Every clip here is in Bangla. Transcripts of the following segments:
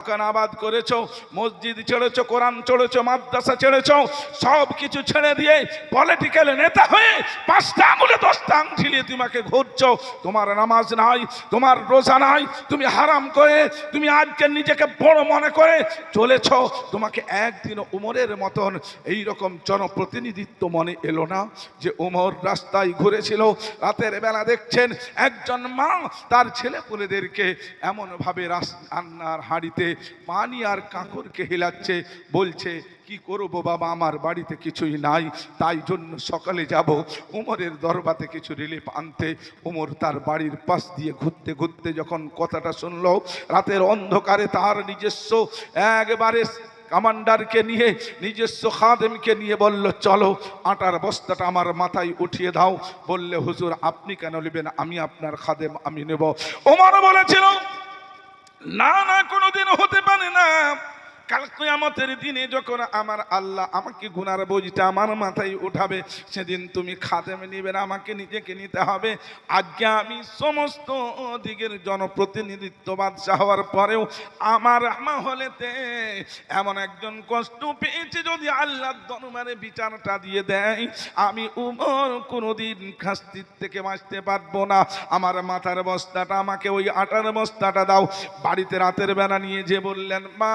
দোকান আবাদ করেছ, মসজিদ ছেড়েছো, কোরআন ছেড়েছো মাদ্রাসা ছেড়েছো, সব কিছু ছেড়ে দিয়ে পলিটিক্যাল নেতা হয়ে পাঁচটা আঙুলে, দশটা আংটি তোমাকে ঘুরছো। তোমার নামাজ নাই, তোমার রোজা নাই, তুমি হারাম করে, তুমি আজকে নিজেকে বড় মনে করে চলেছো। তোমাকে একদিন উমরের মতন এই রকম জনপ্রতিনিধিত্ব মনে এলো না যে উমর রাস্তায় ঘুরেছিল, রাতের বেলা দেখছেন একজন মা তার ছেলে ছেলেপুলেদেরকে এমনভাবে রান্নার হাঁড়িতে পানি আর কাঁকরকে হেলাচ্ছে, বলছে, কি করব বাবা, আমার বাড়িতে কিছুই নাই, তাই জন্য সকালে যাব। উমরের দরবাতে কিছু রিলিফ আনতে। উমর তার বাড়ির পাশ দিয়ে ঘুরতে ঘুরতে যখন কথাটা শুনলো, রাতের অন্ধকারে তার নিজস্ব একবারে কমান্ডারকে নিয়ে, নিজস্ব খাদেমকে নিয়ে বলল, চলো, আটার বস্তাটা আমার মাথায় উঠিয়ে দাও। বললে, হুজুর, আপনি কেন নেবেন? আমি আপনার খাদেম, আমি নেব। ওমর বলেছিল না না কোনোদিন হতে পারে না। কাল কিয়ামতের দিনে যখন আমার আল্লাহ আমাকে গুনার বোঝটা আমার মাথায় উঠাবে, সেদিন তুমি খাদেমে নিবে না, আমাকে নিজেকে নিতে হবে। আজকে আমি সমস্ত দিকের জনপ্রতিনিধিত্ব বাদশাহ হওয়ার পরেও আমার মহলেতে এমন একজন কষ্ট পেয়েছে যদি আল্লাহ দরবারে বিচারটা দিয়ে দেয়, আমি উমর কোনোদিন খাস্তির থেকে বাঁচতে পারব না। আমার মাথার বস্তাটা আমাকে ওই আটার বস্তাটা দাও। বাড়িতে রাতের বেলা নিয়ে যে বললেন, মা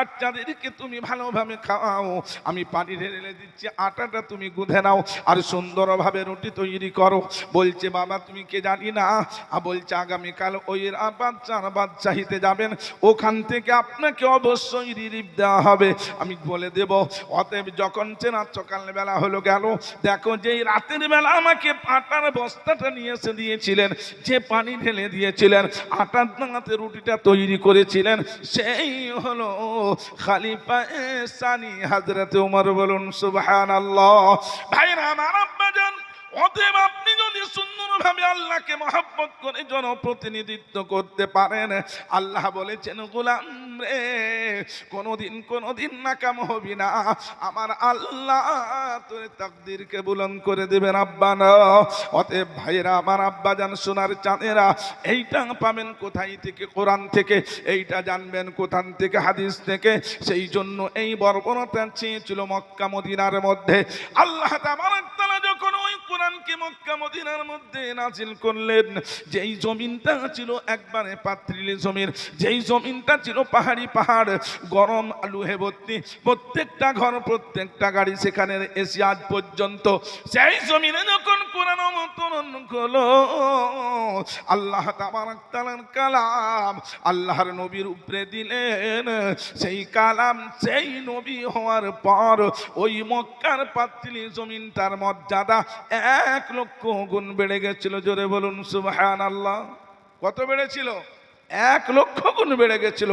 আটটাদেরকে তুমি ভালোভাবে খাওয়াও, আমি পানি ঢেলে দিচ্ছি, আটাটা তুমি গুঁধে নাও আর সুন্দরভাবে রুটি তৈরি করো। বলছে, বাবা, তুমি কে জানি না? আর বলছে, আগামীকাল ওই বাচ্চার বাচ্চাহিতে যাবেন। ওখান থেকে আপনাকে অবশ্যই রিলিফ দেওয়া হবে। আমি বলে দেব, অতএব যখন চেনা সকালবেলা হলো গেল, দেখো যেই রাতের বেলা আমাকে আটার বস্তাটা নিয়ে এসে দিয়েছিলেন, যে পানি ঢেলে দিয়েছিলেন, আটার দাঁতে রুটিটা তৈরি করেছিলেন, সেই হলো খালিফা সানি হাজরাতে উমর বলুন সুবহানাল্লাহ। ভাইরা আমার আব্বাজান অতএব আপনি যদি সুন্দরভাবে আল্লাহকে মহাব্বত করে জনপ্রতিনিধিত্ব করতে পারেন, আল্লাহ বলেছেন, গোলাম রে, কোনোদিন কোনোদিন নাকাম হবি না। আমার আল্লাহ তোর তাকদিরকে বুলন করে দেবেন, আব্বা না। অতএব ভাইরা আমার আব্বা যান সোনার চাঁদেরা, এইটা পাবেন কোথায় থেকে? কোরআন থেকে। এইটা জানবেন কোথান থেকে? হাদিস থেকে। সেই জন্য এই বর্বরতা চেয়েছিল মক্কা, মদিনার মধ্যে। আল্লাহ তাবারাক তাআলা যখন কোরআনকে মক্কা, মদিনার মধ্যে নাজিল করলেন। যেই জমিনটা ছিল একবারে পাত্রিলে জমির, যেই জমিনটা ছিল পাহাড়ি পাহাড়, গরম আলুহে ভর্তি। প্রত্যেকটা ঘর, প্রত্যেকটা গাড়ি সেখানে এসে আজ পর্যন্ত সেই জমিনে যখন কোরআন অবতরণ হলো আল্লাহ কালাম আল্লাহর নবীর উপরে দিলেন। সেই কালাম, সেই নবী হওয়ার পর ওই মক্কার পাত্রিলি জমিনটার মর্যাদা এক লক্ষ গুণ বেড়ে গেছিল জোরে বলুন সুবহান আল্লাহ কত বেড়েছিল? এক লক্ষ গুণ বেড়ে গেছিল।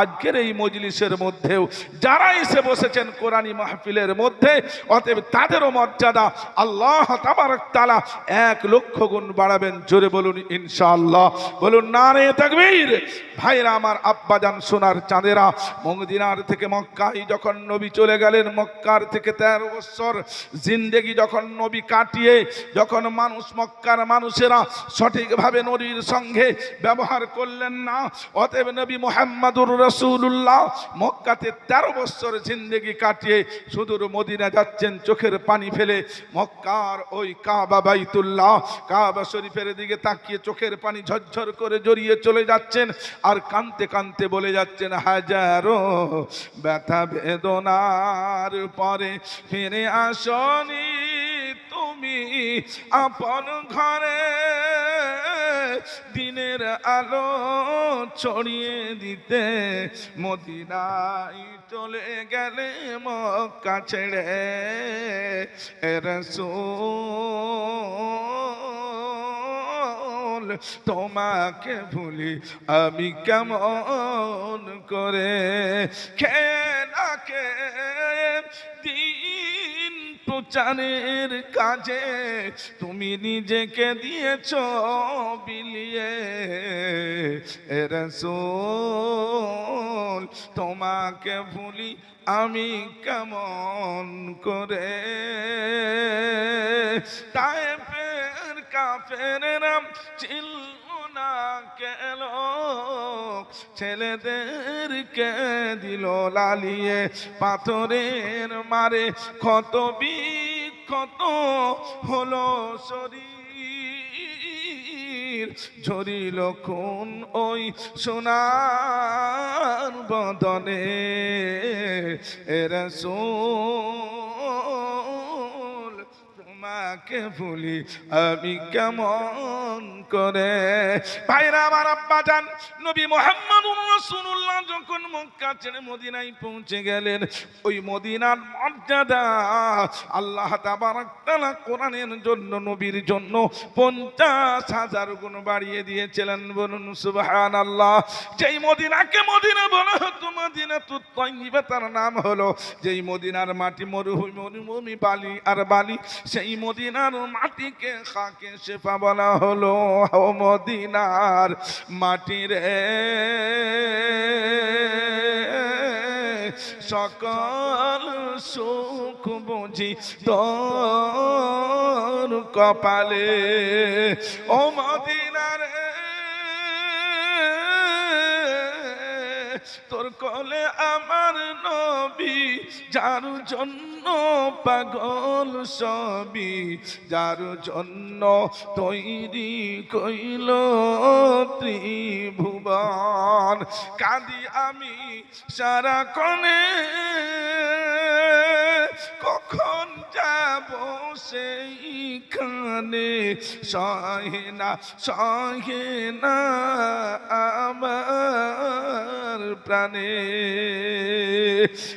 আজকের এই মজলিসের মধ্যেও যারা এসে বসেছেন কোরআনী মাহফিলের মধ্যে, অতএব তাদেরও মর্যাদা আল্লাহ তাবারক তাআলা এক লক্ষ গুণ বাড়াবেন। জোরে বলুন, ইনশাআল্লাহ। বলুন, নারে তাকবীর। ভাইরা আমার আব্বাজান সোনার চাঁদেরা, মংদিনার থেকে মক্কায় যখন নবী চলে গেলেন, মক্কার থেকে তেরো বছর জিন্দেগি যখন নবী কাটিয়ে, যখন মানুষ মক্কার মানুষেরা সঠিকভাবে নবীর সঙ্গে ব্যবহার করলেন না। অতএব নবী মোহাম্মদুর রসুল্লাহ মক্কাতে তেরো বছর জিন্দেগি কাটিয়ে সুদূর মদিনা যাচ্ছেন, চোখের পানি ফেলে মক্কার ওই কাবা বাইতুল্লাহ। কাবা শরীফের দিকে তাকিয়ে চোখের পানি ঝরঝর করে জড়িয়ে চলে যাচ্ছেন আর কানতে কানতে বলে যাচ্ছেন, হাজারো ব্যথা বেদনার পরে ফিরে আসনি তুমি আপন ঘরে। দিনের আলো ছড়িয়ে দিতে মদিনায় চলে গেলে মক্কা ছেড়ে রসূল, তোমাকে ভুলি আমি কেমন করে? খেয়ে দিন প্রচারের কাজে তুমি নিজেকে দিয়েছ বিলিয়ে। রসুল, তোমাকে ভুলি আমি কেমন করে? তাই ফের কাফের নাম না কেন ছেলেদেরকে দিল লালিয়ে, পাথরের মারে ক্ষত বিক্ষত হলো শরীর। ঝরিল খুন ওই সোনার বদনে এরা তোমাকে ভুলি আমি কেমন করে? ভাইরা আমার আব্বা যান, নবী মোহাম্মদুর রাসূলুল্লাহ যখন মক্কা ছেড়ে মদিনায় পৌঁছে গেলেন, ওই মদিনার মর্যাদা আল্লাহ তাবারাক তাআলা কোরআনের জন্য, নবীর জন্য পঞ্চাশ হাজার গুণ বাড়িয়ে দিয়েছিলেন। বলুন সুবাহান আল্লাহ যেই মদিনাকে মদিনা বলা হতো মদিনা তু তার নাম হলো, যেই মদিনার মাটি মরুভূমি মরুভূমি, বালি আর বালি, সেই মদিনার মাটিকে খাকে শেফা বলা হলো, ও মদিনার মাটি রে। সকল সুখ বুঝি তোর কপালে। ও মদিনার তোর কলে আমার নবী, যার জন্য পাগল সবই, যার জন্য তৈরি কইল ত্রিভুবন। কাঁদি আমি সারা কনে কখন যাব সেইখানে? সহে না সহে না আমার প্রাণে।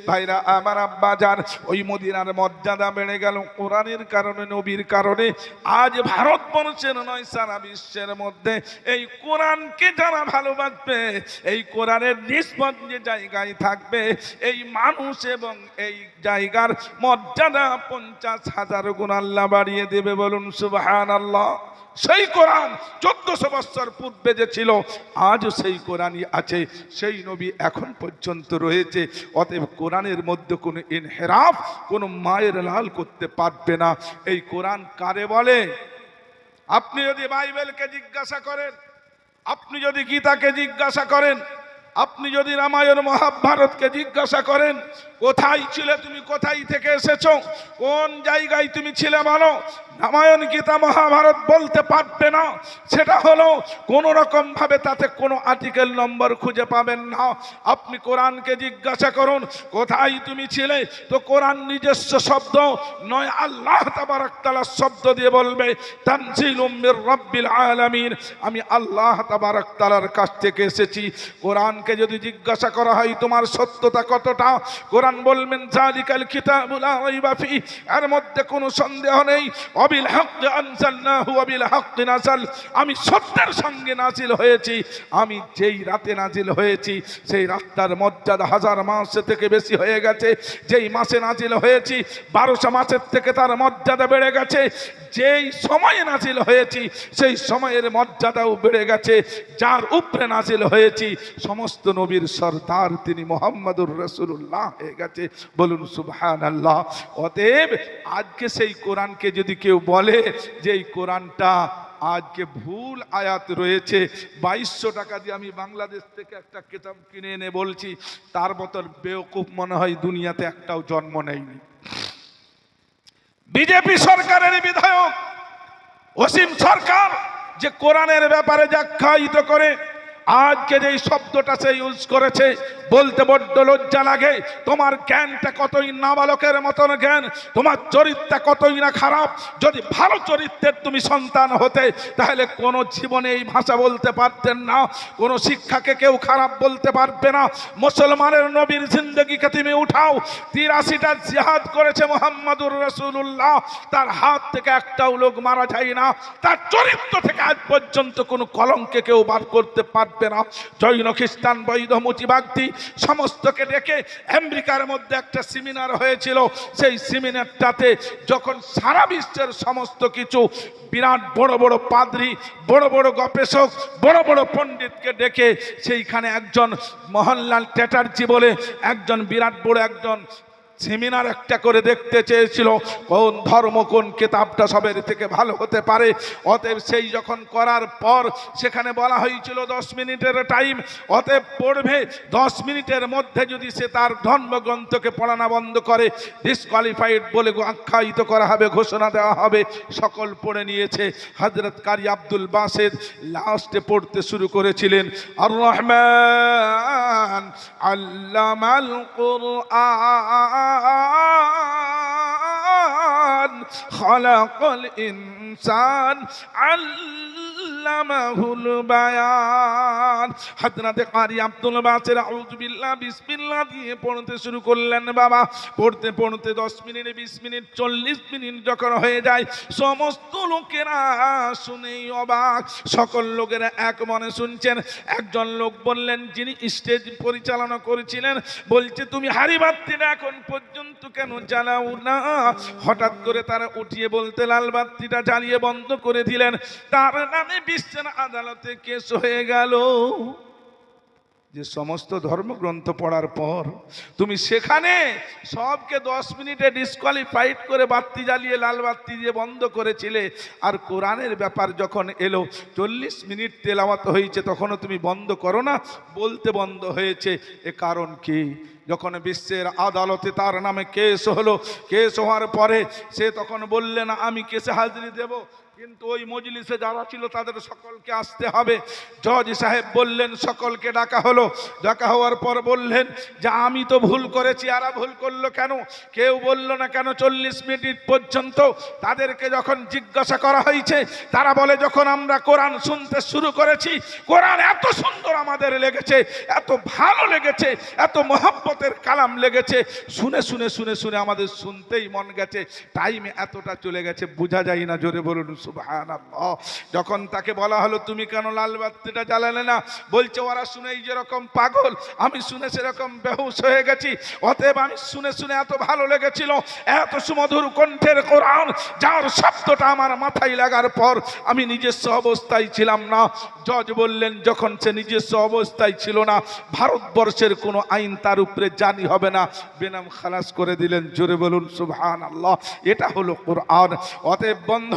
ভাইরা, আমার আব্বা যান, ওই মদিনার মর্যাদা বেড়ে গেল কোরআনের কারণে, নবীর কারণে। আজ ভারতবর্ষের নয়, সারা বিশ্বের মধ্যে এই কোরআনকে যারা ভালোবাসবে, এই কোরআনের নিষ্পদ যে জায়গায় থাকবে, এই মানুষ এবং এই জায়গার মর্যাদা পঞ্চাশ হাজার গুণ আল্লাহ বাড়িয়ে দেবে বলুন সুবাহান আল্লাহ সেই কোরআন চোদ্দশো বছর পূর্বে যে ছিল, আজও সেই কোরআনই আছে। সেই নবী এখন পর্যন্ত রয়েছে। অতএব কোরআনের মধ্যে কোনো ইনহেরাফ, কোনো মায়ের লাল করতে পারবে না। এই কোরআন কারে বলে? আপনি যদি বাইবেলকে জিজ্ঞাসা করেন, আপনি যদি গীতাকে জিজ্ঞাসা করেন, আপনি যদি রামায়ণ মহাভারতকে জিজ্ঞাসা করেন, কোথায় ছিলে তুমি, কোথায় থেকে এসেছ, কোন জায়গায় তুমি ছিলে বলো রামায়ণ গীতা মহাভারত বলতে পারবে না। সেটা হলো, কোনো রকম ভাবে তাতে কোনো আর্টিকেল নম্বর খুঁজে পাবেন না। আপনি কোরআনকে জিজ্ঞাসা করুন, কোথায় তুমি ছিলে? তো কোরআন নিজস্ব শব্দ, নয়, আল্লাহ তাবারাকালার শব্দ দিয়ে বলবে, তানজিলুম মির রাব্বিল আলামিন। আমি আল্লাহ তাবারাকালার কাছ থেকে এসেছি। কোরআনকে যদি জিজ্ঞাসা করা হয়, তোমার সত্যতা কতটা? কোরআন বলবেন, জালিকাল কিতাবুল এর মধ্যে কোনো সন্দেহ নেই। অবিল হক আনজালনাহু অবিল হক নাজাল। আমি সত্যের সঙ্গে নাজিল হয়েছি। আমি যেই রাতে নাজিল হয়েছি, সেই রাতটার মর্যাদা হাজার মাস থেকে বেশি হয়ে গেছে। যেই মাসে নাজিল হয়েছি, বারোশো মাসের থেকে তার মর্যাদা বেড়ে গেছে। যেই সময়ে নাজিল হয়েছি, সেই সময়ের মর্যাদাও বেড়ে গেছে। যার উপরে নাজিল হয়েছি, সমস্ত নবীর সর্দার তিনি মোহাম্মদুর রসুল্লাহ হয়ে গেছে। বলুন সুবহান আল্লাহ অতএব আজকে সেই কোরআনকে যদি কেউ বলে যে এই কোরআনটা আজকে ভুল আয়াত রয়েছে। বাইশশো টাকা দিয়ে আমি বাংলাদেশ থেকে একটা কেতাব কিনে এনে বলছি, তার বতর বেওকুফ মনে হয় দুনিয়াতে একটাও জন্ম নেয়নি। বিজেপি সরকারের বিধায়ক অসীম সরকার যে কোরআনের ব্যাপারে যাখ্যায়িত করে, আজকে যে শব্দটা সে ইউজ করেছে বলতে বড্ড লজ্জা লাগে। তোমার জ্ঞানটা কতই নাবালকের মতন জ্ঞান, তোমার চরিত্রটা কতই না খারাপ। যদি ভালো চরিত্রের তুমি সন্তান হতে, তাহলে কোনো জীবনে এই ভাষা বলতে পারতেন না, কোনো শিক্ষাকে কেউ খারাপ বলতে পারবে না। মুসলমানের নবীর জিন্দগিকে তুমি উঠাও। তিরাশিটা জিহাদ করেছে মোহাম্মদুর রসুল্লাহ তার হাত থেকে একটাও লোক মারা যায় না। তার চরিত্র থেকে আজ পর্যন্ত কোনো কলঙ্কে কেউ বার করতে পারবে না। জৈন, খ্রিস্টান, বৈধ, মুচিবাগদি সমস্তকে ডেকে আমেরিকার মধ্যে একটা সেমিনার হয়েছিল। সেই সেমিনারটাতে যখন সারা বিশ্বের সমস্ত কিছু বিরাট বড় বড় পাদ্রি, বড় বড় গবেষক, বড় বড় পণ্ডিতকে ডেকে সেইখানে একজন মোহনলাল চ্যাটার্জি বলে একজন বিরাট বড় একজন সেমিনার একটা করে দেখতে চেয়েছিল, কোন ধর্ম, কোন কেতাবটা সবের থেকে ভালো হতে পারে। অতএব সেই যখন করার পর সেখানে বলা হয়েছিল, দশ মিনিটের টাইম অতএব পড়বে। দশ মিনিটের মধ্যে যদি সে তার ধর্মগ্রন্থকে পড়ানো বন্ধ করে ডিসকোয়ালিফাইড বলে আখ্যায়িত করা হবে, ঘোষণা দেওয়া হবে, সকল পড়ে নিয়েছে। হজরত কারি আব্দুল বাসেদ লাস্টে পড়তে শুরু করেছিলেন আর রহমান আল্লামাল কোরআন الإنسان خلق الإنسان আল্লামাহুল বায়ান। হযরতে কারি আব্দুল বাসের আউযু বিল্লাহ, বিসমিল্লাহ দিয়ে পড়তে শুরু করলেন বাবা। পড়তে পড়তে 10 মিনিট 20 মিনিট 40 মিনিট যখন হয়ে যায়, সমস্ত লোকেরা শুনেই অবাক। সকল লোকেরা এক মনে শুনছেন। একজন লোক বললেন, যিনি স্টেজ পরিচালনা করেছিলেন, বলছে, তুমি হারি বাত্তিটা এখন পর্যন্ত কেন জ্বালাও না? হঠাৎ করে তারা উঠিয়ে বলতে লাল বাত্তিটা জ্বালিয়ে বন্ধ করে দিলেন। তার নামে বিশ্বের আদালতে কেস হয়ে গেল। যে সমস্ত ধর্মগ্রন্থ পড়ার পর তুমি সেখানে সবকে দশ মিনিটে ডিসকোয়ালিফাইড করে বাতি জ্বালিয়ে, লাল বাতি দিয়ে বন্ধ করেছিলে। আর কোরআনের ব্যাপার যখন এলো, চল্লিশ মিনিট তেলাওয়াত হয়েছে, তখনও তুমি বন্ধ করো না। বলতে বন্ধ হয়েছে। এ কারণ কি? যখন বিশ্বের আদালতে তার নামে কেস হলো, কেস হওয়ার পরে সে তখন বললেন আমি কেসে হাজিরি দেব। কিন্তু ওই মজলিসে যারা ছিল, তাদের সকলকে আসতে হবে। জজ সাহেব বললেন, সকলকে ডাকা হলো। ডাকা হওয়ার পর বললেন, যে আমি তো ভুল করেছি, আর ভুল করল কেন? কেউ বলল, না, কেন চল্লিশ মিনিট পর্যন্ত তাদেরকে যখন জিজ্ঞাসা করা হয়েছে, তারা বলে, যখন আমরা কোরআন শুনতে শুরু করেছি, কোরআন এত সুন্দর আমাদের লেগেছে, এত ভালো লেগেছে, এত মহব্বতের কালাম লেগেছে। শুনে শুনে শুনে শুনে আমাদের শুনতেই মন গেছে। টাইম এতটা চলে গেছে, বোঝা যায় না, জোরে বলুন, সুবহানাল্লাহ। যখন তাকে বলা হলো, তুমি কেন লাল বাতিটা জ্বালালে না? বলছে, ওরা শুনেই যেরকম পাগল, আমি শুনে সেরকম বেহুশ হয়ে গেছি। অতএব আমি শুনে শুনে এত ভালো লেগেছিল, এত সুমধুর কণ্ঠের কোরআন, যার শব্দটা আমার মাথায় লাগার পর আমি নিজস্ব অবস্থায় ছিলাম না। জজ বললেন, যখন সে নিজস্ব অবস্থায় ছিল না, ভারতবর্ষের কোনো আইন তার উপরে জানি হবে না। বেনাম খালাস করে দিলেন, জোরে বলুন সুবহান আল্লাহ এটা হলো কোরআন। অতএব বন্ধ,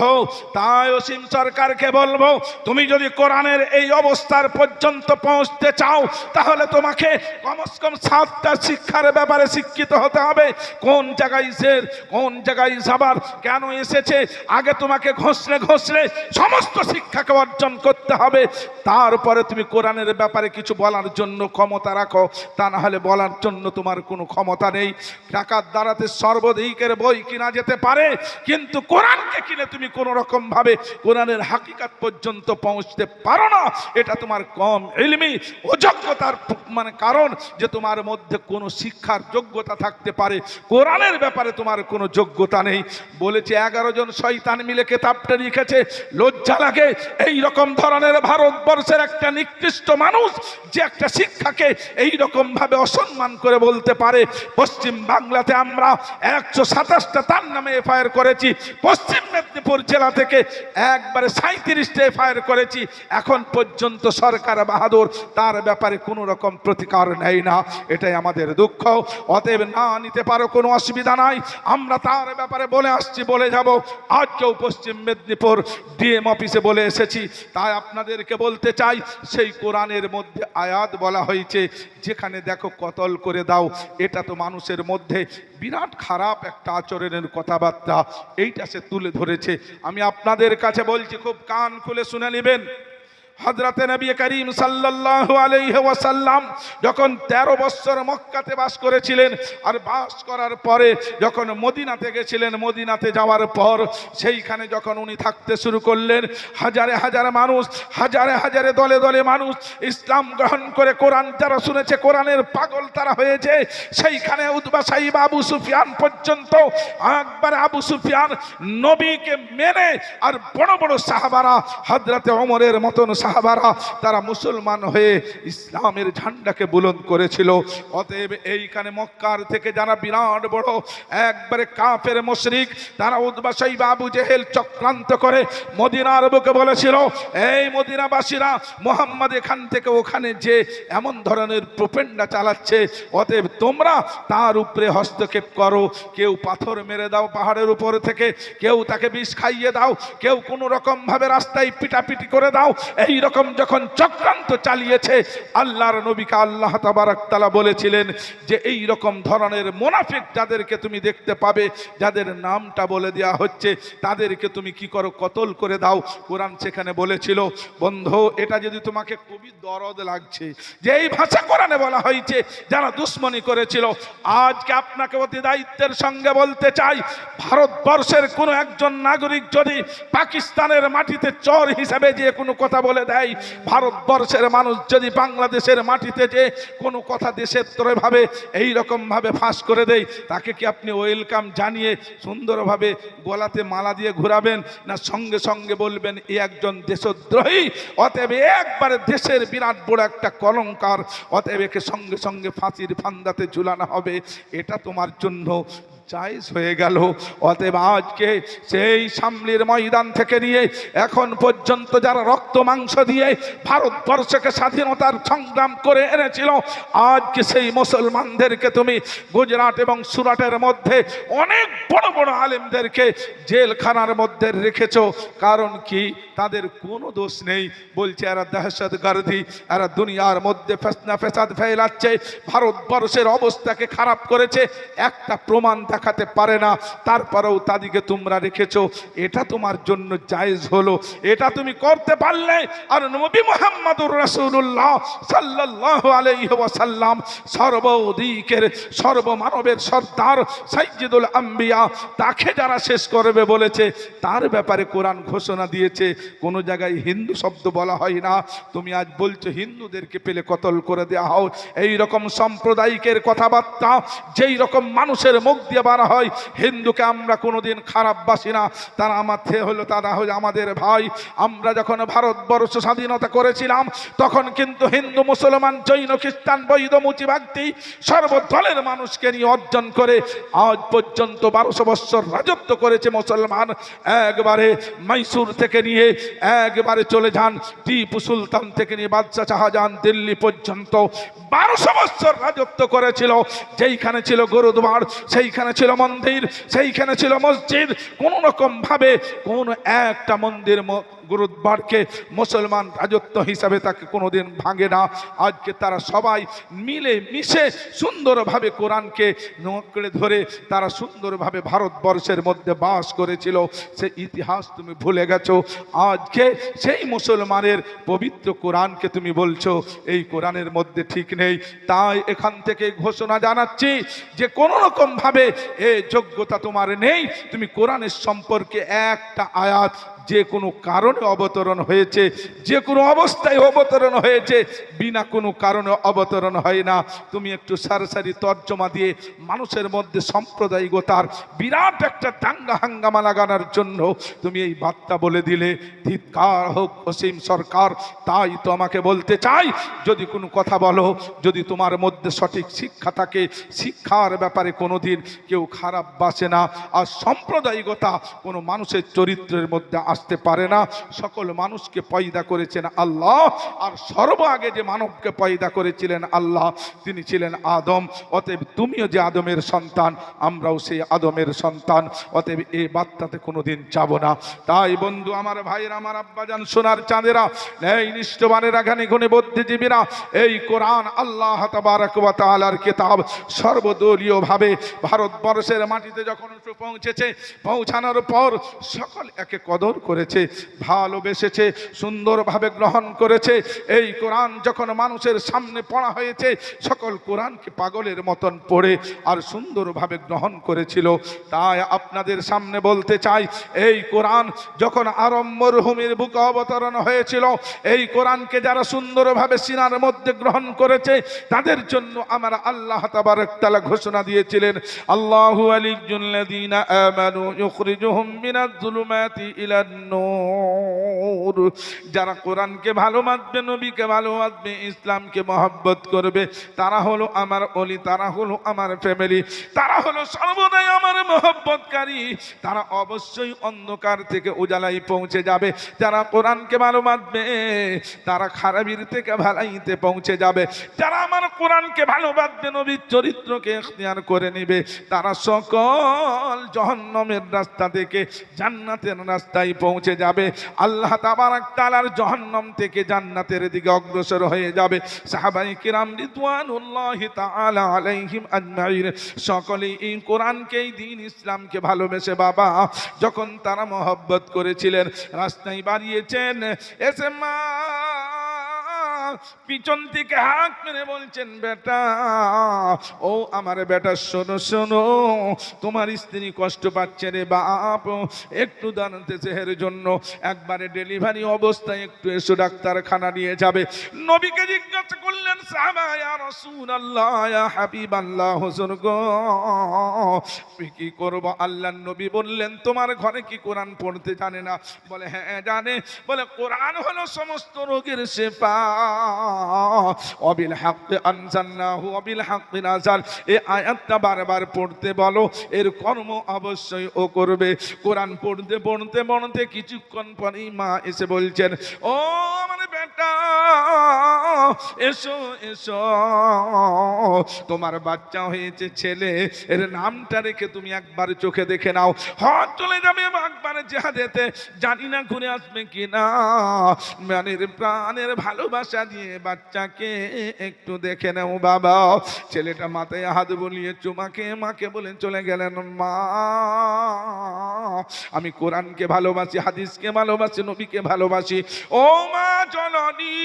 তাই অসীম সরকারকে বলব, তুমি যদি কোরআনের এই অবস্থার পর্যন্ত পৌঁছতে চাও, তাহলে তোমাকে কমস কম সাতটা শিক্ষার ব্যাপারে শিক্ষিত হতে হবে। কোন জায়গায় জের, কোন জায়গায় যাবার কেন এসেছে? আগে তোমাকে ঘষলে ঘষলে সমস্ত শিক্ষাকে অর্জন করতে হবে। তারপরে তুমি কোরআনের ব্যাপারে কিছু বলার জন্য ক্ষমতা রাখো। তা না হলে বলার জন্য তোমার কোনো ক্ষমতা নেই। টাকার দ্বারাতে সর্বদিকের বই কিনা যেতে পারে, কিন্তু কোরআনকে কিনে তুমি কোনো রকম ভাবে কোরআনের হাকিকাত পর্যন্ত পৌঁছতে পারো না। এটা তোমার কম এলমি অযোগ্যতার মানে কারণ যে তোমার মধ্যে কোনো শিক্ষার যোগ্যতা থাকতে পারে। কোরআনের ব্যাপারে তোমার কোনো যোগ্যতা নেই। বলেছে, এগারো জন শয়তান মিলে কেতাবটা লিখেছে। লজ্জা লাগে। এই রকম ধরনের ভারতবর্ষের একটা নিকৃষ্ট মানুষ যে একটা শিক্ষাকে এই রকম ভাবে অসম্মান করে বলতে পারে, পশ্চিম বাংলাতে আমরা একশো সাতাশটা তার নামে এফআইআর করেছি, পশ্চিম মেদিনীপুর জেলা থেকে একবারে সাঁত্রিশটা এফআইআর করেছি, এখন পর্যন্ত সরকার বাহাদুর তার ব্যাপারে কোনো রকম প্রতিকার নেয় না, এটাই আমাদের দুঃখ, অতএব না নিতে পারো, কোনো অসুবিধা নাই, আমরা তার ব্যাপারে বলে আসছি, বলে যাব আজকেও পশ্চিম মেদিনীপুর ডিএম অফিসে বলে এসেছি, তাই আপনাদেরকে বলতে চাই, সেই কোরআনের মধ্যে আয়াত বলা হয়েছে, যেখানে দেখো কতল করে দাও। এটা তো মানুষের মধ্যে বিরাট খারাপ একটা আচরণের কথাবার্তা। এইটা সে তুলে ধরেছে। আমি আপনাদের কাছে বলছি, খুব কান খুলে শুনে নেবেন। হজরতে নবী করিম আলাইহি ওয়াসাল্লাম যখন 13 বছর মক্কাতে বাস করেছিলেন আর বাস করার পরে যখন মদিনাতে গেছিলেন, মদিনাতে যাওয়ার পর সেইখানে যখন উনি থাকতে শুরু করলেন, হাজারে হাজারে মানুষ, হাজারে হাজারে দলে দলে মানুষ ইসলাম গ্রহণ করে কোরআন যারা শুনেছে, কোরআনের পাগল তারা হয়েছে। সেইখানে উদ্বা আবু সুফিয়ান পর্যন্ত একবার আবু সুফিয়ান নবীকে মেনে আর বড় বড় সাহাবারা হজরতে অমরের মতন সাহাবারা তারা মুসলমান হয়ে ইসলামের ঝান্ডাকে বুলন্দ করেছিল। অতএব এইখানে মক্কার থেকে যারা বিরাট বড়, একবারে কাফের মশরিক, তারা উদ্বাসাই বাবু জেহেল চক্রান্ত করে মদিনার বুকে বলেছিল, এই মদিনাবাসীরা, মোহাম্মদ এখান থেকে ওখানে যে এমন ধরনের প্রপেন্ডা চালাচ্ছে, অতএব তোমরা তার উপরে হস্তক্ষেপ করো। কেউ পাথর মেরে দাও পাহাড়ের উপর থেকে, কেউ তাকে বিষ খাইয়ে দাও, কেউ কোনো রকম ভাবে রাস্তায় পিটাপিটি করে দাও, এই রকম যখন চক্রান্ত চালিয়েছে, আল্লাহর নবীকে আল্লাহ তাবারাকতালা বলেছিলেন যে এই রকম ধরনের মোনাফিক যাদেরকে তুমি দেখতে পাবে, যাদের নামটা বলে দেওয়া হচ্ছে, তাদেরকে তুমি কি করো, কতল করে দাও। কোরআন সেখানে বলেছিল, বন্ধু, এটা যদি তোমাকে খুবই দরদ লাগছে, যে এই ভাষা কোরআনে বলা হয়েছে, যারা দুশ্মনী করেছিল, আজকে আপনাকে অতি দায়িত্বের সঙ্গে বলতে চাই, ভারতবর্ষের কোনো একজন নাগরিক যদি পাকিস্তানের মাটিতে চর হিসাবে যে কোনো কথা বলে দেয়। ভারতবর্ষের মানুষ যদি বাংলাদেশের মাটিতে যে কোনো কথা দেশের তরে ভাবে এই রকম ভাবে ফাঁস করে দেয়, তাকে কি আপনি ওয়েলকাম জানিয়ে সুন্দরভাবে গলাতে মালা দিয়ে ঘোরাবেন না সঙ্গে সঙ্গে বলবেন, এ একজন দেশদ্রোহী, অতএব একবারে দেশের বিরাট বড় একটা কলঙ্কার, অতএব একে সঙ্গে সঙ্গে ফাঁসির ফান্দাতে ঝুলানো হবে। এটা তোমার জন্য জায়জ হয়ে গেল। অতএব আজকে সেই সামলির ময়দান থেকে নিয়ে এখন পর্যন্ত যারা রক্ত মাংস দিয়ে ভারতবর্ষকে স্বাধীনতার সংগ্রাম করে এনেছিল, আজকে সেই মুসলমানদেরকে তুমি গুজরাট এবং সুরাটের মধ্যে অনেক বড় বড় আলেমদেরকে জেলখানার মধ্যে রেখেছ। কারণ কি? তাদের কোনো দোষ নেই। বলছে, এরা দহশত গার্দি, এরা দুনিয়ার মধ্যে ফেসনা ফেসাদ ফেলাচ্ছে, ভারতবর্ষের অবস্থাকে খারাপ করেছে। একটা প্রমাণ দেখাতে পারে না, তারপরেও তাদেরকে তোমরা রেখেছো। এটা তোমার জন্য জায়েজ হলো। এটা তুমি করতে পারলে আর নবী মোহাম্মদুর রাসূলুল্লাহ সাল্লাল্লাহু আলাইহি ওয়াসাল্লাম সর্বদিকের, সর্বমানবের সর্দার সাইয়্যিদুল আম্বিয়া, তাকে যারা শেষ করবে বলেছে, তার ব্যাপারে কোরআন ঘোষণা দিয়েছে। কোনো জায়গায় হিন্দু শব্দ বলা হয় না। তুমি আজ বলছো, হিন্দুদেরকে পেলে কতল করে দেওয়া হোক এই রকম সাম্প্রদায়িকের কথাবার্তা যেই রকম মানুষের মুখ দিয়ে বাড়া হয়। হিন্দুকে আমরা কোনোদিন খারাপ বাসি না। তারা আমার হলো, তারা হলো আমাদের ভাই। আমরা যখন ভারতবর্ষ স্বাধীনতা করেছিলাম, তখন কিন্তু হিন্দু, মুসলমান, জৈন, খ্রিস্টান, বৈধ মুচি ব্যক্তি সর্বদলের মানুষকে নিয়ে অর্জন করে আজ পর্যন্ত বারোশো বৎসর রাজত্ব করেছে মুসলমান। একবারে মাইসুর থেকে নিয়ে, একবারে চলে যান টিপু সুলতান থেকে নিয়ে, বাদশাহ শাহজাহান দিল্লি পর্যন্ত বারোশো বৎসর রাজত্ব করেছিল। যেইখানে ছিল গুরুদ্বার সেইখানে ছিল মন্দির সেইখানে ছিল মসজিদ। কোনো রকম ভাবে কোন একটা মন্দির গুরুদ্বারকে মুসলমান রাজত্ব হিসাবে তাকে কোনোদিন ভাঙে না। আজকে তারা সবাই মিলে মিশে সুন্দরভাবে কোরআনকে নকড়ে ধরে তারা সুন্দরভাবে ভারতবর্ষের মধ্যে বাস করেছিল। সে ইতিহাস তুমি ভুলে গেছো। আজকে সেই মুসলমানের পবিত্র কোরআনকে তুমি বলছো, এই কোরআনের মধ্যে ঠিক নেই। তাই এখান থেকে ঘোষণা জানাচ্ছি যে কোনো রকমভাবে এ যোগ্যতা তোমার নেই। তুমি কোরআনের সম্পর্কে একটা আয়াত যে কোনো কারণে অবতরণ হয়েছে, যে কোনো অবস্থায় অবতরণ হয়েছে, বিনা কোনো কারণে অবতরণ হয় না। তুমি একটু সারাসারি তর্জমা দিয়ে মানুষের মধ্যে সাম্প্রদায়িকতার বিরাট একটা দাঙ্গা হাঙ্গামা লাগানোর জন্য তুমি এই বার্তা বলে দিলে, ধিৎকার হোক অসীম সরকার, তাই তো আমাকে বলতে চাই। যদি কোনো কথা বলো, যদি তোমার মধ্যে সঠিক শিক্ষা থাকে, শিক্ষার ব্যাপারে কোনোদিন কেউ খারাপ বাসে না। আর সাম্প্রদায়িকতা কোনো মানুষের চরিত্রের মধ্যে আসতে পারে না। সকল মানুষকে পয়দা করেছেন আল্লাহ। আর সর্ব আগে যে মানবকে পয়দা করেছিলেন আল্লাহ, তিনি ছিলেন আদম। অতএব তুমিও যে আদমের সন্তান, আমরাও সেই আদমের সন্তান। অতএব এই বার্তাতে কোনোদিন যাব না। তাই বন্ধু, আমার ভাইয়ের, আমার আব্বাজান, সোনার চাঁদেরা, এই নিষ্ঠবানেরা ঘানি গুণে বুদ্ধিজীবীরা, এই কোরআন আল্লাহ তাআলার কিতাব সর্বদলীয় ভাবে ভারতবর্ষের মাটিতে যখন পৌঁছেছে, পৌঁছানোর পর সকল একে কদর করেছে, ভালোবেসেছে, সুন্দরভাবে গ্রহণ করেছে। এই কোরআন যখন মানুষের সামনে পড়া হয়েছে, সকল কোরআনকে পাগলের মতন পড়ে আর সুন্দরভাবে গ্রহণ করেছিল। তাই আপনাদের সামনে বলতে চাই, এই কোরআন যখন আরব মরুভূমির বুকে অবতরণ হয়েছিল, এই কোরআনকে যারা সুন্দরভাবে সিনার মধ্যে গ্রহণ করেছে, তাদের জন্য আমার আল্লাহ তাবারক তাআলা ঘোষণা দিয়েছিলেন, আল্লাহু আলিয়্যুল্লাযীনা আমানু ইউখরিজুহুম ইলান নূর। যারা কোরআনকে ভালোবাসবে নবীকে ভালোবাসবে ইসলামকে মহব্বত করবে, তারা হলো আমার অলি, তারা হলো আমার ফ্যামিলি তারা হলো সর্বদাই আমার মহব্বতকারী। তারা অবশ্যই অন্ধকার থেকে উজালাই পৌঁছে যাবে। যারা কোরআনকে ভালোবাসবে তারা খারাপির থেকে ভালাইতে পৌঁছে যাবে। যারা আমার কোরআনকে ভালোবাসবে নবীর চরিত্রকে এখতিয়ার করে নেবে, তারা সকল জহন্নমের রাস্তা থেকে জান্নাতের রাস্তায় পৌঁছে যাবে। আল্লাহ তাবারাক তাআলার জহন্নম থেকে জান্নাতের দিকে অগ্রসর হয়ে যাবে। সাহাবাই কিরাম সকলে তাআলা আলাইহিম এই কোরআনকে এই দিন ইসলামকে ভালোবেসে বাবা, যখন তারা মহব্বত করেছিলেন, রাস্তায় বাড়িয়েছেন, এসে মা পিছন থেকে হাত মেরে বলছেন, বেটা, ও আমার বেটা, শোনো শোনো, তোমার স্ত্রী কষ্ট পাচ্ছে রে বাপ। একটু দাঁড়াতে চেহের জন্য একবারে ডেলিভারি অবস্থায় একটু এসো, ডাক্তারখানা নিয়ে যাবে। নবীকে জিজ্ঞাসা করলেন, সাহাবা, ইয়া রাসূলুল্লাহ, ইয়া হাবিবাল্লাহ, হুজুর গো কি করব? আল্লাহর নবী বললেন, তোমার ঘরে কি কোরআন পড়তে জানে না? বলে হ্যাঁ জানে। বলে, কোরআন হলো সমস্ত রোগের শেফা। অবিল হাক্কে আনজালনাহু, অবিল হাক্কে নাজাল। এ আয়াতটা বারবার পড়তে বলো, এর কর্ম অবশ্যই ও করবে। কোরআন পড়তে পড়তে পড়তে কিছুক্ষণ পরেই মা এসে বলছেন, ও মানে বেটা, এসো এসো। তোমার বাচ্চা হয়েছে, ছেলে, এর নামটা রেখে তুমি একবার চোখে দেখে নাও। হট চলে যাবে একবারে জেহাদেতে। জানি না ঘুরে আসবে কিনা। মানের প্রাণের ভালোবাসা দিয়ে বাচ্চাকে একটু দেখে নেও বাবা। ছেলেটা মাথায় হাত বলিয়ে চুমাকে, মাকে বলে চলে গেলেন, মা, আমি কোরআনকে ভালোবাসি, হাদিসকে ভালোবাসি, নবীকে ভালোবাসি। ও মা জননী,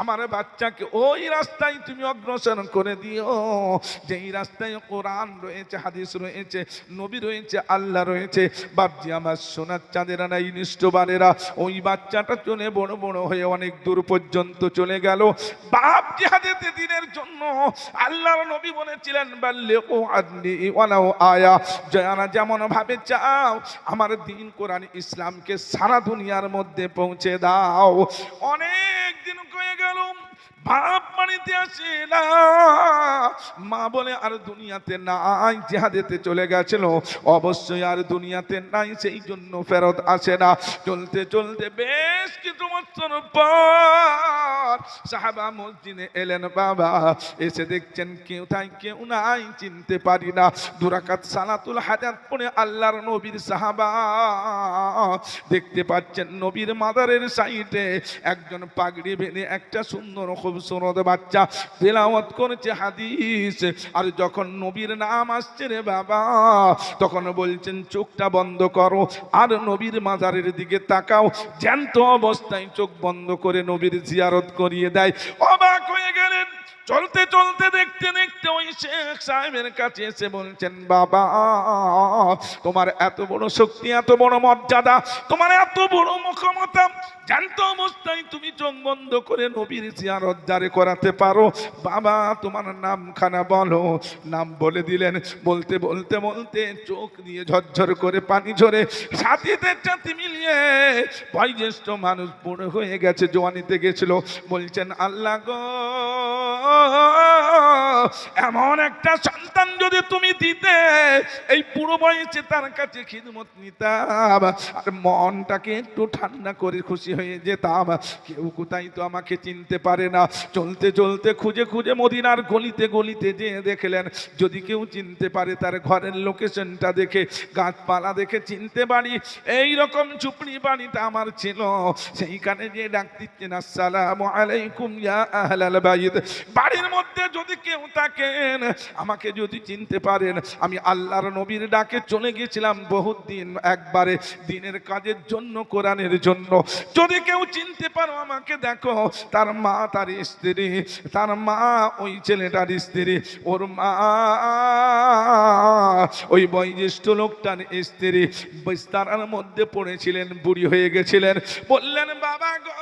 আমার বাচ্চাকে ওই রাস্তায় তুমি অগ্রসর করে দিও। যেই রাস্তায় কোরআন রয়েছে, হাদিস রয়েছে, নবী রয়েছে, আল্লাহ রয়েছে, বাপজি আমার সোনার চাঁদেরা নাই নিষ্ঠবানেরা, ওই বাচ্চাটা চলে বড় বড় হয়ে অনেক দূর পর্যন্ত চলে গেল। বাপ জিহাদেতে দিনের জন্য আল্লাহর নবী বলেছিলেন বললে ও আদনি ওয়ালাও আয়া। জয়ানা যেমন ভাবে চাও, আমার দিন কোরআন ইসলামকে সারা দুনিয়ার মধ্যে পৌঁছে দাও। অনেক দিন হয়ে গেল বাপ বাড়িতে আসে না। মা বলে, আর দুনিয়াতে নাই, জেহাদেতে চলে গেছিল। অবশ্যই আর দুনিয়াতে নাই, সেই জন্য ফেরত আসে না। চলতে চলতে বেশ কিছু বছর পর সাহাবা মসজিদে এলেন বাবা। এসে দেখছেন কেউ তাই কেউ নাই, চিনতে পারি না। দুরাকাত সালাতুল হাজাত পড়ে আল্লাহর নবীর সাহাবা। দেখতে পাচ্ছেন নবীর মাদারের সাইডে একজন পাগড়ি বেঁধে একটা সুন্দর খুবসুরত বাচ্চা, তেলাওয়াত করেছে হাদিস। আর যখন নবীর নাম আসছে রে বাবা, তখন বলছেন, চোখটা বন্ধ করো, আর নবীর মাজারের দিকে তাকাও। জ্যান্ত অবস্থায় চোখ বন্ধ করে নবীর জিয়ারত করিয়ে দেয়। অবাক হয়ে গেলেন। চলতে চলতে দেখতে দেখতে ওই শেখ সাহেবের কাছে এসে বলছেন, বাবা, তোমার এত বড় শক্তি, এত বড় মর্যাদা, তোমার এত বড় মুখমতা জানত অবস্থায় তুমি চোখ বন্ধ করে নবীর জিয়ারত জারে করাতে পারো। বাবা, তোমার নামখানা বলো। নাম বলে দিলেন। বলতে বলতে বলতে চোখ দিয়ে ঝরঝর করে পানি ঝরে সাথীদের সাথে মিলিয়ে বয়োজ্যেষ্ঠ মানুষ বুড়ো হয়ে গেছে, জোয়ানিতে গেছিল। বলছেন, আল্লাহ গো, এমন একটা সন্তান যদি তুমি দিতে, এই পুরো বয়সে তার কাছে খিদমত নিতাম। আর মনটাকে একটু ঠান্ডা করে খুশি হয়ে যেতাম। কেউ কোথায় তো আমাকে চিনতে পারে না। চলতে চলতে, খুঁজে খুঁজে মদিনার গলিতে গলিতে যেয়ে দেখলেন, যদি কেউ চিনতে পারে তার ঘরের লোকেশনটা দেখে, গাছপালা দেখে চিনতে পারি এই রকম ঝুপড়ি বাড়িটা আমার ছিল। সেইখানে যে ডাক দিচ্ছেন, আসসালামু আলাইকুম বাড়ির মধ্যে যদি কেউ থাকেন, আমাকে যদি চিনতে পারেন, আমি আল্লাহর নবীর ডাকে চলে গেছিলাম বহুত দিন একবারে, দিনের কাজের জন্য, কোরআনের জন্য। যদি কেউ চিনতে পারো আমাকে দেখো, তার মা তার স্ত্রী, তার মা ওই ছেলেটার স্ত্রী, ওর মা, ওই বয়োজ্যেষ্ঠ লোকটার স্ত্রী, বিস্তারার মধ্যে পড়েছিলেন, বুড়ি হয়ে গেছিলেন। বললেন, বাবা গো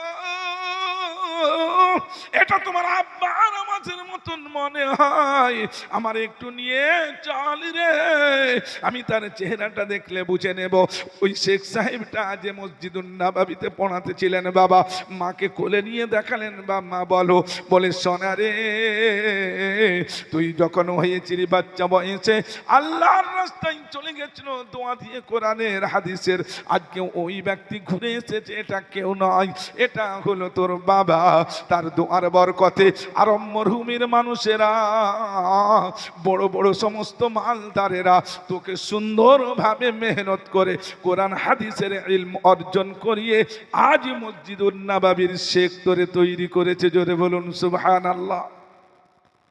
এটা তোমার আব্বা নামাজের মতন মনে হয়। আমার একটু নিয়ে চল রে। আমি তার চেহারাটা দেখলে বুঝে নেব। ওই শেখ সাহেবটা যে মসজিদুন নাবাবিতে পড়াতে ছিলেন বাবা, মাকে কোলে নিয়ে দেখালেন বা মা বলো, বলে, সোনা রে, তুই যখন হয়েছিলি বাচ্চা বয়সে আল্লাহর রাস্তায় চলে গেছিল দোয়া দিয়ে কোরআনের হাদিসের। আজকে ওই ব্যক্তি ঘুরে এসেছে, এটা কেউ নয়, এটা হলো তোর বাবা। তার দোয়ার বরকতে আর মরহুমের মানুষেরা, বড় বড় সমস্ত মালদারেরা তোকে সুন্দরভাবে মেহনত করে কোরআন হাদিসের ইলম অর্জন করিয়ে আজ মসজিদ নাবাবির শেখ তোরে তৈরি করেছে। জোরে বলুন সুবহান আল্লাহ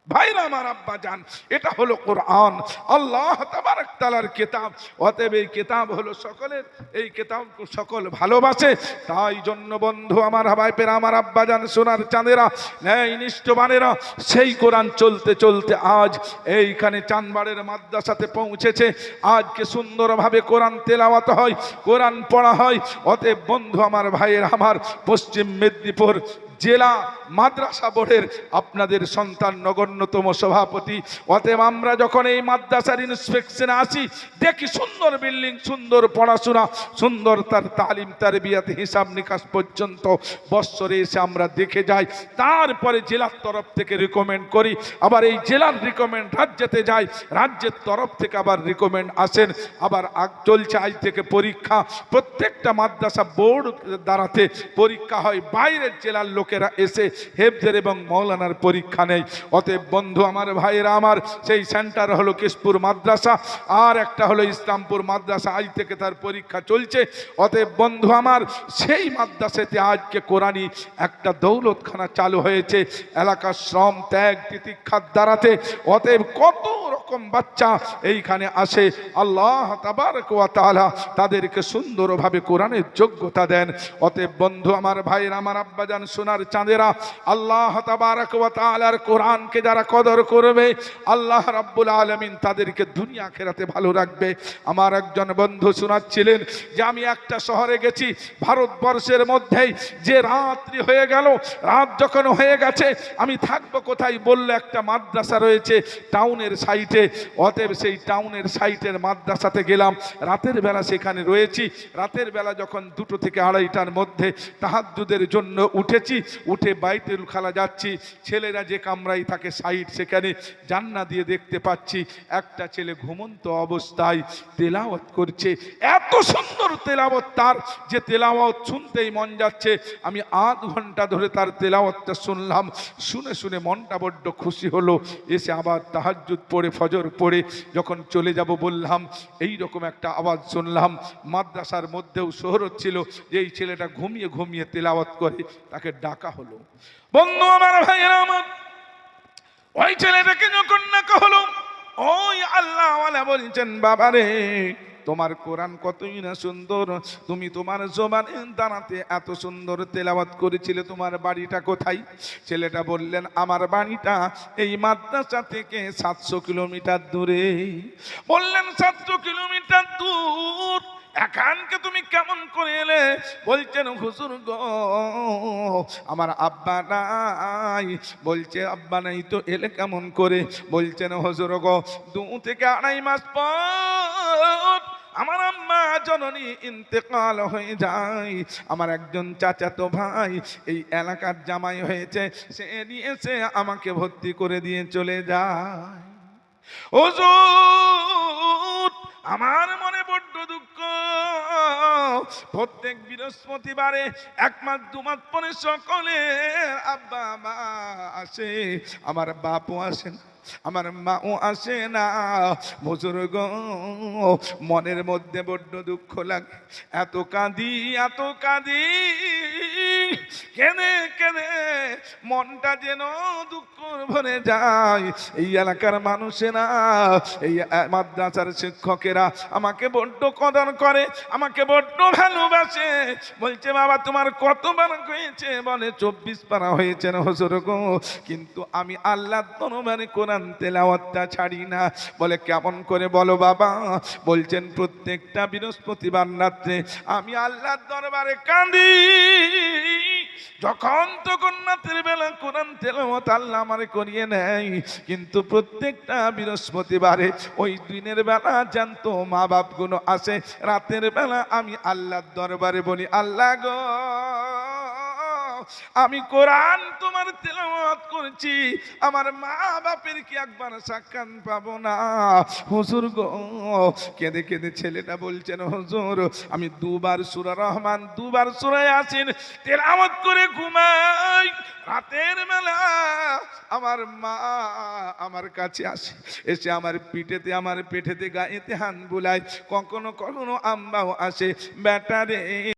ভাইরা আমার আব্বা জান এটা হলো কোরআন। আল্লাহ তাবারক তাআলার কিতাব। অতএব এই কিতাব হলো সকলের, এই কিতাব সকল ভালোবাসে। তাই জন্য বন্ধু আমার ভাই পেরা, আমার আব্বা জান সোনার চাঁদেরা ন্যায় নিষ্ঠবানেরা, সেই কোরআন চলতে চলতে আজ এইখানে চানবাড়ের মাদ্রাসাতে পৌঁছেছে। আজকে সুন্দরভাবে কোরআন তেলাওয়াত হয়, কোরআন পড়া হয়। অতএব বন্ধু আমার ভাইয়ের, আমার পশ্চিম মেদিনীপুর জেলা মাদ্রাসা বোর্ডের আপনাদের সন্তান নগণ্যতম সভাপতি। অতএব আমরা যখন এই মাদ্রাসার ইন্সপেকশনে আসি, দেখি সুন্দর বিল্ডিং, সুন্দর পড়াশোনা, সুন্দর তার তালিম তার বিয়াতে হিসাব নিকাশ পর্যন্ত বৎসরে এসে আমরা দেখে যাই। তারপরে জেলার তরফ থেকে রিকমেন্ড করি। আবার এই জেলার রিকমেন্ড রাজ্যেতে যাই, রাজ্যের তরফ থেকে আবার রিকমেন্ড আসেন। আবার আগ চলছে আজ থেকে পরীক্ষা। প্রত্যেকটা মাদ্রাসা বোর্ড দ্বারাতে পরীক্ষা হয়। বাইরের জেলার লোকেরা এসে হেফজের এবং মৌলানার পরীক্ষা নেই অতএব বন্ধু আমার, ভাইয়েরা আমার, সেই সেন্টার হলো কেশপুর মাদ্রাসা, আর একটা হলো ইসলামপুর মাদ্রাসা। আজ থেকে তার পরীক্ষা চলছে। অতএব বন্ধু আমার, সেই মাদ্রাসাতে আজকে কোরআনই একটা দৌলতখানা চালু হয়েছে। এলাকার শ্রম, ত্যাগ, তিতিক্ষার দ্বারাতে। অতএব কত রকম বাচ্চা এইখানে আসে, আল্লাহ তাআলা তাদেরকে সুন্দরভাবে কোরআনের যোগ্যতা দেন। অতএব বন্ধু, আমার ভাইয়ের, আমার আব্বাজান, সোনার চাঁদেরা, আল্লাহ তাআলার কোরআনকে যারা কদর করবে, আল্লাহ রাব্বুল আলামিন তাদেরকে দুনিয়া খেরাতে ভালো রাখবে। আমার একজন বন্ধু শোনাচ্ছিলেন যে, আমি একটা শহরে গেছি, ভারতবর্ষের মধ্যেই যে রাত্রি হয়ে গেল, রাত যখন হয়ে গেছে, আমি থাকব কোথায় বললে একটা মাদ্রাসা রয়েছে, টাউনের সাইটে অতএব সেই টাউনের সাইটের মাদ্রাসাতে গেলাম। রাতের বেলা সেখানে রয়েছি। রাতের বেলা যখন দুটো থেকে আড়াইটার মধ্যে তাহাজ্জুদের জন্য উঠেছি, উঠে বাইতুল খালা যাচ্ছি। ছেলেরা যে কামরাই থাকে সাইড সেখানে জান্না দিয়ে দেখতে পাচ্ছি। একটা ছেলে ঘুমন্ত অবস্থায় তেলাওয়াত করছে। এত সুন্দর তেলাওয়াত তার যে তেলাওয়াত শুনতেই মন যাচ্ছে। আমি আধ ঘণ্টা ধরে তার তেলাওয়াতটা শুনলাম। শুনে শুনে মনটা বড্ড খুশি হলো। এসে আবার তাহাজ্জুদ পড়ে পড়ে যখন চলে যাব বললাম, এই রকম একটা আওয়াজ শুনলাম। মাদ্রাসার মধ্যেও শহর ছিল যে এই ছেলেটা ঘুমিয়ে ঘুমিয়ে তেলাওয়াত করে, তাকে ডাকা হলো। বন্ধু আমার ভাইয়েরা আমার, ওই ছেলেটাকে যখন ডাকা হলো, ওই আল্লাহ বলছেন, বাবারে তোমার কোরআন কতই না সুন্দর, তুমি তোমার জবানে দাঁড়াতে এত সুন্দর তেলাওয়াত করেছিলে, তোমার বাড়িটা কোথায়? ছেলেটা বললেন, আমার বাড়িটা এই মাদ্রাসা থেকে সাতশো কিলোমিটার দূরে। বললেন, সাতশো কিলোমিটার দূর? এখানকে তুমি কেমন করে এলে? বলছেন, হুজুর গো, আমার আব্বা নাই। বলছে, আব্বা নাই তো এলে কেমন করে? বলছেন, হুজুর গো, দু থেকে আড়াই মাস পর আমার আম্মা জননী ইন্তেকাল হয়ে যায়। আমার একজন চাচাতো ভাই এই এলাকার জামাই হয়েছে, সে নিয়েছে, আমাকে ভর্তি করে দিয়ে চলে যায়। ওজুর আমার মনে বড্ড দুঃখ। প্রত্যেক বৃহস্পতিবারে এক মাস, দু মাস পরে সকলে আব্বা মা আসে, আমার বাপও আসেন আমার মাও আসে না। বুজুর্গ, মনের মধ্যে বড্ড দুঃখ লাগে। এত কাঁদি এত কাঁদি। কেনে কেনে মনটা যেন দুঃখ ভরে যায়। এই এলাকার মানুষেরা, এই মাদ্রাসার শিক্ষকেরা আমাকে বড্ড কদর করে, আমাকে বড্ড ভালোবাসে। বলছে, বাবা, তোমার কতবার হয়েছে? বলে, চব্বিশ পারা হয়েছে না হজুর কিন্তু আমি আল্লাহ দরবারে কোরআন তেলাওয়াতটা ছাড়ি না। বলে, কেমন করে বলো বাবা? বলছেন, প্রত্যেকটা বৃহস্পতিবার রাত্রে আমি আল্লাহর দরবারে কাঁদি। যখন তখন রাতের বেলা কোরআন তেলাওয়াত আল্লাহ আমার করিয়ে নেয়। কিন্তু প্রত্যেকটা বৃহস্পতিবারে ওই দিনের বেলা জানতো মা বাপগুলো আসে। রাতের বেলা আমি আল্লাহর দরবারে বলি, আল্লাহ গো আমি কোরআন তোমার তেলাওয়াত করছি, আমার মা বাপের কি একবার সাক্ষাৎ পাবো না? হুজুর গো, কেঁদে কেঁদে ছেলেটা বলছেন, হুজুর, আমি দুবার সুরা রহমান, দুবার সুরায় আসেন, তেলাওয়াত করে ঘুমাই। রাতের বেলা আমার মা আমার কাছে আসে, এসে আমার পিঠেতে, আমার পেটেতে গায়েতে হান বুলায়, কখনো কখনো আম্বাও আসে বেটারে